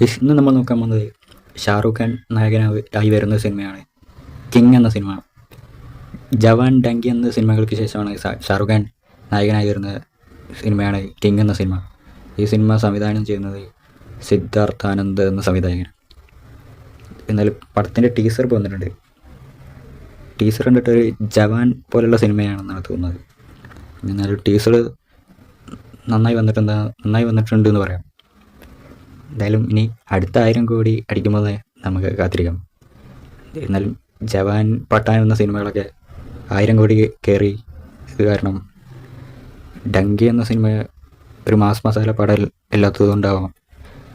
ഇന്ന് നമ്മൾ നോക്കാൻ പോകുന്നത് ഷാറൂഖ് ഖാൻ നായകനായി ആയി വരുന്ന സിനിമയാണ്. കിങ് എന്ന സിനിമ. ജവാൻ ഡങ്കി എന്ന സിനിമകൾക്ക് ശേഷമാണ് ഷാറൂഖ് ഖാൻ നായകനായി വരുന്ന സിനിമയാണ് കിങ് എന്ന സിനിമ. ഈ സിനിമ സംവിധാനം ചെയ്യുന്നത് സിദ്ധാർത്ഥ് ആനന്ദ് എന്ന സംവിധായകൻ എന്നാൽ പടത്തിന്റെ ടീസർ പോന്നിട്ടുണ്ട് ടീസർ കണ്ടിട്ടൊരു ജവാൻ പോലുള്ള സിനിമയാണെന്നാണ് തോന്നുന്നത്. എന്നാലും ടീസർ നന്നായി വന്നിട്ടുണ്ട് നന്നായി വന്നിട്ടുണ്ട് എന്ന് പറയാം. എന്തായാലും ഇനി അടുത്ത ആയിരം കോടി അടിക്കുമ്പോൾ നമുക്ക് കാത്തിരിക്കാം. എന്നാലും ജവാൻ പട്ടാൻ എന്ന സിനിമകളൊക്കെ ആയിരം കോടി കയറി. ഇത് കാരണം ഡങ്കി എന്ന സിനിമ ഒരു മാസ് മസാല പടൽ ഇല്ലാത്തതുകൊണ്ടാവാം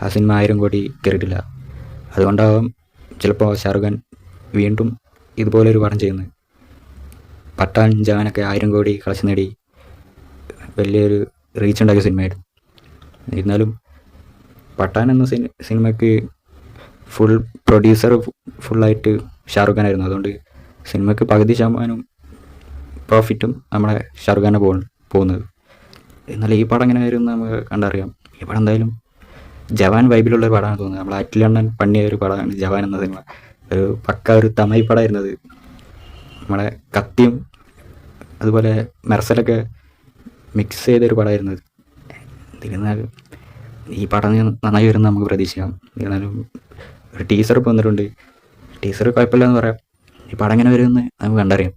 ആ സിനിമ ആയിരം കോടി കയറിയിട്ടില്ല. അതുകൊണ്ടാവാം ചിലപ്പോൾ ഷാറുഖ് ഖാൻ വീണ്ടും ഇതുപോലൊരു പടം ചെയ്യുന്നത്. പട്ടാൻ ജവാനൊക്കെ ആയിരം കോടി കളച്ച് നേടി വലിയൊരു റീച്ച് ഉണ്ടാക്കിയ സിനിമയായിരുന്നു. എന്നാലും പട്ടാൻ എന്ന സിനി സിനിമയ്ക്ക് ഫുൾ പ്രൊഡ്യൂസർ ഫുള്ളായിട്ട് ഷാറുഖ് ഖാൻ ആയിരുന്നു. അതുകൊണ്ട് സിനിമയ്ക്ക് പകുതി ശതമാനം പ്രോഫിറ്റും നമ്മുടെ ഷാറുഖ് ഖാനെ പോകുന്നു പോകുന്നത്. എന്നാൽ ഈ പടം എങ്ങനെ വരും നമുക്ക് കണ്ടറിയാം. ഈ പടം എന്തായാലും ജവാൻ വൈബിലുള്ള ഒരു പടമാണ് തോന്നുന്നത്. നമ്മൾ അറ്റിലണ്ണൻ പണിയ ഒരു പടമാണ് ജവാൻ എന്ന സിനിമ. ഒരു പക്ക ഒരു തമിഴ് പടമായിരുന്നത് നമ്മളെ കത്തിയും അതുപോലെ മെർസലൊക്കെ മിക്സ് ചെയ്തൊരു പടമായിരുന്നത് എന്നിരുന്നാൽ ഈ പടം നന്നായി വരുന്ന നമുക്ക് പ്രതീക്ഷിക്കാം. എന്നാലും ഒരു ടീസർ ഇപ്പോൾ വന്നിട്ടുണ്ട്. ടീസർ കുഴപ്പമില്ല എന്ന് പറയാം. ഈ പടം എങ്ങനെ വരുമെന്ന് നമുക്ക് കണ്ടറിയാം.